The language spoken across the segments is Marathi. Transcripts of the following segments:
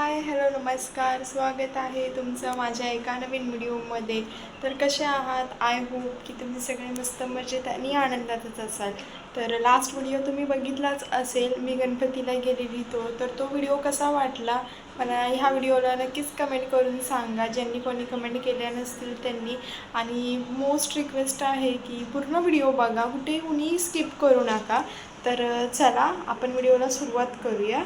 हाय हॅलो नमस्कार स्वागत आहे तुमचं माझ्या एका नवीन व्हिडिओमध्ये. तर कसे आहात? आय होप की तुम्ही सगळे मस्त मजेत आणि आनंदातच असाल. तर लास्ट व्हिडिओ तुम्ही बघितलाच असेल मी गणपतीला गेलेली तो तर तो व्हिडिओ कसा वाटला? मला ह्या व्हिडिओला नक्कीच कमेंट करून सांगा. ज्यांनी कोणी कमेंट केल्या नसतील त्यांनी. आणि मोस्ट रिक्वेस्ट आहे की पूर्ण व्हिडिओ बघा. कुठे कुणी स्किप करू नका. तर चला आपण व्हिडिओला सुरुवात करूया.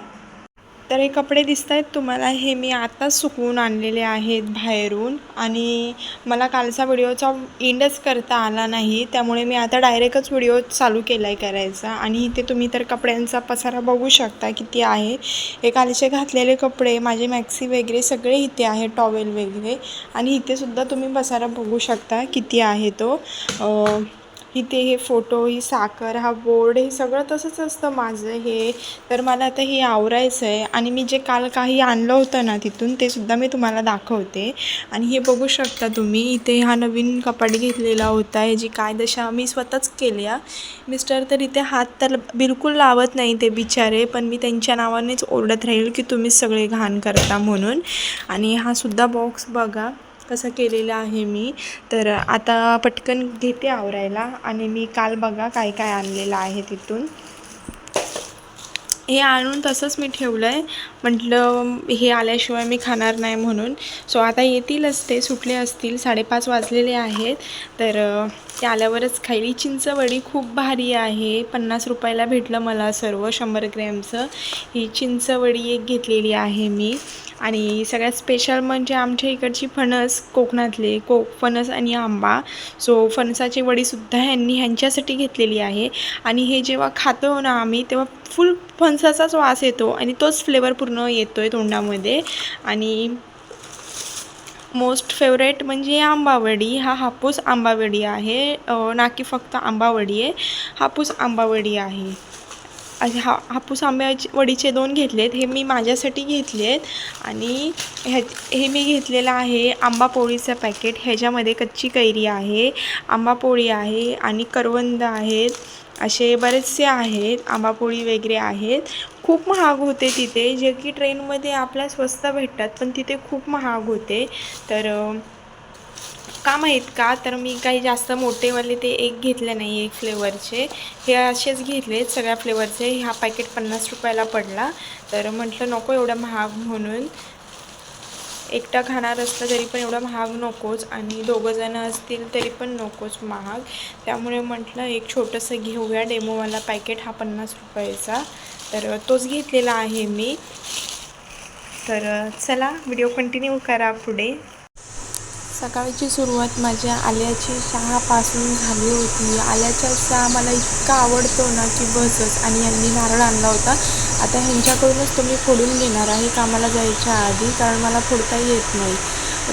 तर हे कपडे दिसत आहेत तुम्हाला. हे मी आत्ताच सुकवून आणलेले आहेत बाहेरून आणि मला कालचा व्हिडिओचा एंडच करता आला नाही. त्यामुळे मी आता डायरेक्टच व्हिडिओ चालू केला आहे करायचा आणि इथे तुम्ही तर कपड्यांचा पसारा बघू शकता किती आहे. हे कालचे घातलेले कपडे माझे मॅक्सी वगैरे सगळे इथे आहे टॉवेल वगैरे. आणि इथेसुद्धा तुम्ही पसारा बघू शकता किती आहे तो. इथे हे फोटो ही साखर हा बोर्ड हे सगळं तसंच असतं माझं हे. तर मला आता हे आवरायचं आहे आणि मी जे काल काही आणलं होतं ना तिथून ते सुद्धा मी तुम्हाला दाखवते. आणि हे बघू शकता तुम्ही इथे हा नवीन कपाट घेतलेला होता ह्याची काय दशा मी स्वतःच केली मिस्टर तर इथे हात तर बिलकुल लावत नाही ते बिचारे पण मी त्यांच्या नावानेच ओरडत राहील की तुम्हीच सगळे घाण करता म्हणून. आणि हा सुद्धा बॉक्स बघा. कसं केलेलं आहे मी तर आता पटकन घेते आवरायला आणि मी काल बघा काय काय आणलेलं आहे तिथून. हे आणून तसंच मी ठेवलं आहे म्हटलं हे आल्याशिवाय मी खाणार नाही म्हणून. सो आता येतीलच ते सुटले असतील साडेपाच वाजलेले आहेत. तर ते आल्यावरच खायली चिंचवडी खूप भारी आहे. पन्नास रुपयाला भेटलं मला सर्व शंभर ग्रॅमचं. ही चिंचवडी एक घेतलेली आहे मी. आणि सगळ्यात स्पेशल म्हणजे आमच्या इकडची फणस कोकणातले कोक फणस आणि आंबा. सो फणसाची वडीसुद्धा ह्यांनी ह्यांच्यासाठी घेतलेली आहे. आणि हे जेव्हा खातो ना आम्ही तेव्हा फुल फणसाचाच वास येतो आणि तोच फ्लेवर पूर्ण येतो आहे तोंडामध्ये. आणि मोस्ट फेवरेट म्हणजे आंबावडी. हा हापूस आंबावडी आहे. ना की फक्त आंबावडी आहे. हापूस आंबावडी आहे. हा हापूस आंब्याचे वडीचे दोन घेतलेत हे मी माझ्यासाठी घेतले आहेत आणि ह्या हे मी घेतलेलं आहे आंबा पोळीचं पॅकेट. ह्याच्यामध्ये कच्ची कैरी आहे आंबा पोळी आहे आणि करवंद आहेत. असे बरेचसे आहेत आंबापोळी वगैरे आहेत. खूप महाग होते तिथे. जे की ट्रेनमध्ये आपल्या स्वस्त भेटतात पण तिथे खूप महाग होते. तर अ, का माहीत का? तर मी काही जास्त मोठेवाले ते एक घेतले नाही एक फ्लेवरचे. हे असेच घेतले सगळ्या फ्लेवरचे. हा पॅकेट पन्नास रुपयाला पडला. तर म्हटलं नको एवढं महाग म्हणून. एकटा खाणार असलं तरी पण एवढं महाग नकोच आणि दोघंजणं असतील तरी पण नकोच महाग. त्यामुळे म्हटलं एक छोटंसं घेऊया. डेमोवाला पॅकेट हा पन्नास रुपयाचा. तर तोच घेतलेला आहे मी. तर चला व्हिडिओ कंटिन्यू करा पुढे. सकाळची सुरुवात माझ्या आल्याची चहापासून झाली होती. आल्याचा चहा मला इतका आवडतो ना की बसच. आणि यांनी नारळ आणला होता. आता ह्यांच्याकडूनच तो मी फोडून घेणार आहे कामाला जायच्या आधी कारण मला फोडता येत नाही.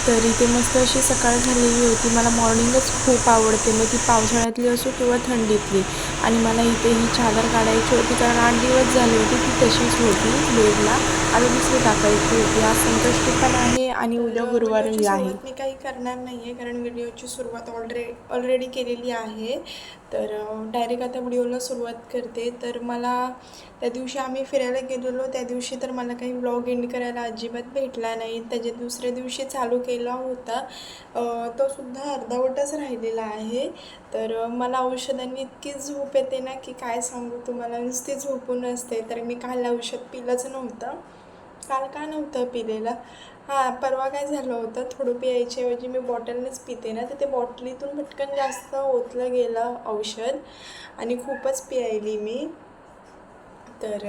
तर इथे मस्त अशी सकाळ झालेली होती. मला मॉर्निंगच खूप आवडते. मग ती पावसाळ्यातली असो किंवा थंडीतली. आणि मला इथे ही चादर काढायची होती कारण आठ दिवस झाले होते ती तशीच होती बेडला. आणि दुसरी टाकायची होती. आज संकष्टी पण आहे आणि उद्या गुरुवारही आहे. मी काही करणार नाही आहे कारण व्हिडिओची सुरुवात ऑलरेडी ऑलरेडी केलेली आहे. तर डायरेक्ट आता व्हिडिओला सुरुवात करते. तर मला त्या दिवशी आम्ही फिरायला गेलेलो. त्या दिवशी तर मला काही ब्लॉग एंड करायला अजिबात भेटला नाही. त्याच्या दुसऱ्या दिवशी चालू केला होता. तो सुद्धा अर्धावटच राहिलेला आहे. तर मला औषधांनी इतकी झोप येते ना की काय सांगू तुम्हाला? नुसती झोपून असते तर मी काल औषध पिलंच नव्हतं. काल का नव्हतं पिलेलं? हां परवा काय झालं होतं? थोडं प्यायच्याऐवजी मी बॉटलनेच पिते ना तर ते बॉटलीतून पटकन जास्त ओतलं गेलं औषध आणि खूपच प्यायली मी. तर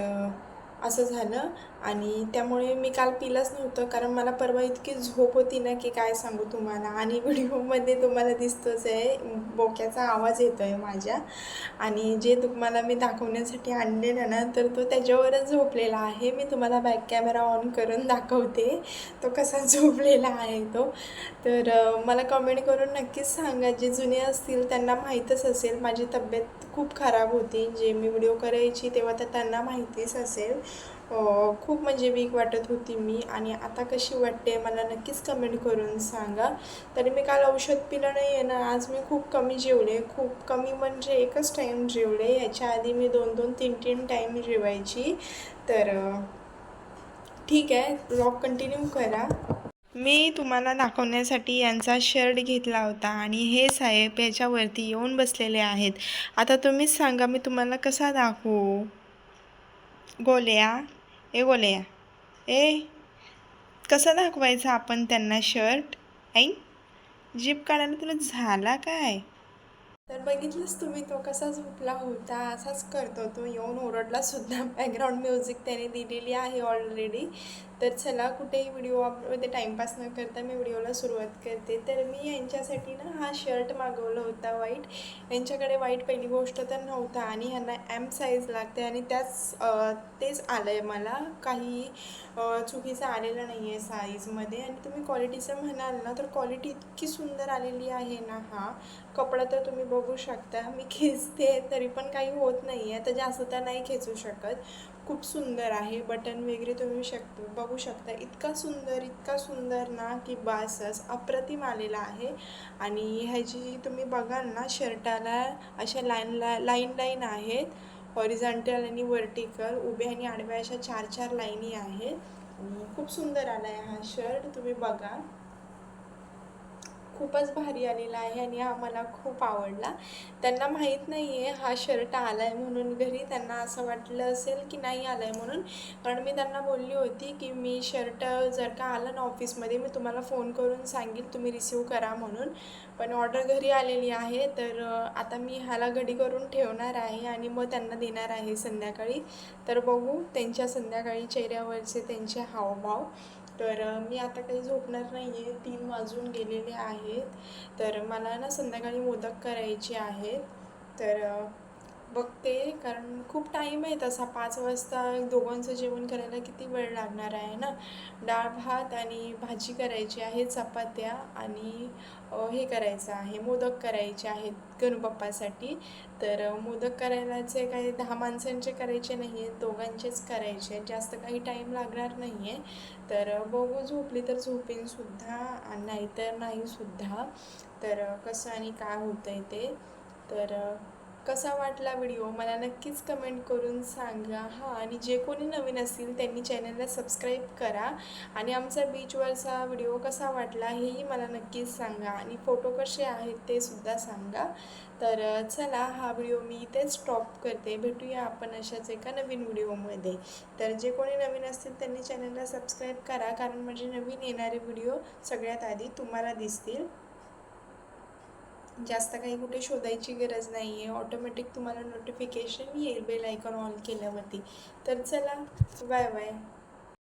असं झालं. आणि त्यामुळे मी काल पिलंच नव्हतं कारण मला परवा इतकी झोप होती ना की काय सांगू तुम्हाला. आणि व्हिडिओमध्ये तुम्हाला दिसतोच आहे बोक्याचा आवाज येतो आहे माझ्या. आणि जे तुम्हाला मी दाखवण्यासाठी आणलेलं ना तर तो त्याच्यावरच झोपलेला आहे. मी तुम्हाला बॅक कॅमेरा ऑन करून दाखवते तो कसा झोपलेला आहे तो. तर मला कमेंट करून नक्कीच सांगा जे जुने असतील त्यांना माहीतच असेल. माझी तब्येत खूप खराब होती. जे मी व्हिडिओ करायची तेव्हा तर त्यांना माहितीच असेल. खूप म्हणजे वीक वाटत होती मी आणि आता कशी वाटते मला नक्कीच कमेंट करून सांगा. तरी मी काल औषध पिलं नाही आहे ना आज मी खूप कमी जेवले. खूप कमी म्हणजे एकच टाईम जेवले. याच्या आधी मी दोन दोन तीन तीन टाईम जेवायची. तर ठीक आहे. ब्लॉग कंटिन्यू करा. मी तुम्हाला दाखवण्यासाठी यांचा शर्ट घेतला होता आणि हे साहेब याच्यावरती येऊन बसलेले आहेत. आता तुम्हीच सांगा मी तुम्हाला कसा दाखवू? गोल्या ए गोल्या. ए कसा दाखवायचा आपण त्यांना शर्ट ऐन जीप काढायला तुला झाला काय? तर बघितलंच तुम्ही तो कसा झोपला होता असाच करतो तो येऊन ओरडला सुद्धा. बॅकग्राऊंड म्युझिक त्याने दिलेली आहे ऑलरेडी तर चला कुठेही व्हिडिओमध्ये टाईमपास न करता मी व्हिडिओला सुरुवात करते. तर मी यांच्यासाठी ना हा शर्ट मागवला होता वाईट यांच्याकडे वाईट पहिली गोष्ट तर नव्हता आणि ह्यांना एम साईज लागते आणि त्याच तेच आलं आहे मला. काही चुकीचं आलेलं नाही आहे साईजमध्ये आणि तुम्ही क्वालिटीचं म्हणाल ना तर क्वालिटी इतकी सुंदर आलेली आहे ना हा. कपडा तर तुम्ही बघू शकता. मी खेचते तरी पण काही होत नाही आहे तर जास्त तर नाही खेचू शकत. खूप सुंदर आहे. बटन वगैरे तुम्ही शक बघू शकता. इतका सुंदर इतका सुंदर ना की बासच. अप्रतिम आलेला आहे. आणि ह्याची तुम्ही बघाल ना शर्टाला अशा लाईन ला लाईन लाईन आहेत. हॉरिझॉन्टल आणि वर्टिकल उभ्या आणि आडव्या अशा चार चार लाईनी आहेत. खूप सुंदर आला आहे हा शर्ट. तुम्ही बघा. खूपच भारी आलेला आहे आणि हा मला खूप आवडला. त्यांना माहीत नाही आहे हा शर्ट आला आहे म्हणून घरी त्यांना असं वाटलं असेल की नाही आला आहे म्हणून. कारण मी त्यांना बोलली होती की मी शर्ट जर का आलं ना ऑफिसमध्ये मी तुम्हाला फोन करून सांगेल तुम्ही रिसीव करा म्हणून. पण ऑर्डर घरी आलेली आहे तर आता मी ह्याला घडी करून ठेवणार आहे आणि मग त्यांना देणार आहे संध्याकाळी. तर बघू त्यांच्या संध्याकाळी चेहऱ्यावरचे त्यांचे हावभाव. तर मी आता काही झोपणार नाही आहे तीन वाजून गेलेले आहेत. तर मला ना संध्याकाळी मोदक करायचे आहेत. तर बघते कारण खूप टाईम आहे तसा. पाच वाजता दोघांचं जेवण करायला किती वेळ लागणार आहे ना? डाळ भात आणि भाजी करायची आहे चपात्या आणि हे करायचं आहे मोदक करायचे आहेत गणबाप्पासाठी तर मोदक करायलाचे काही दहा माणसांचे करायचे नाही आहेत दोघांचेच करायचे. आहेत जास्त काही टाईम लागणार नाही आहे तर बघू झोपली तर झोपेनसुद्धा आणि नाहीतर नाहीसुद्धा तर कसं आणि काय होतं आहे ते. तर कसा वाटला व्हिडिओ? मला नक्कीच कमेंट करून सांगा. हां आणि जे कोणी नवीन असतील त्यांनी चॅनलला सबस्क्राईब करा. आणि आमचा बीचवरचा व्हिडिओ कसा वाटला हेही मला नक्कीच सांगा. आणि फोटो कसे आहेत ते सुद्धा सांगा. तर चला हा व्हिडिओ मी इथेच स्टॉप करते. भेटूया आपण अशाच एका नवीन व्हिडिओमध्ये. तर जे कोणी नवीन असतील त्यांनी चॅनलला सबस्क्राईब करा. कारण म्हणजे नवीन येणारे व्हिडिओ सगळ्यात आधी तुम्हाला दिसतील. जास्त काही कुठे शोधायची गरज नाही आहे ऑटोमॅटिक तुम्हाला नोटिफिकेशन येईल बेल आयकॉन ऑन केल्यावरती. तर चला बाय बाय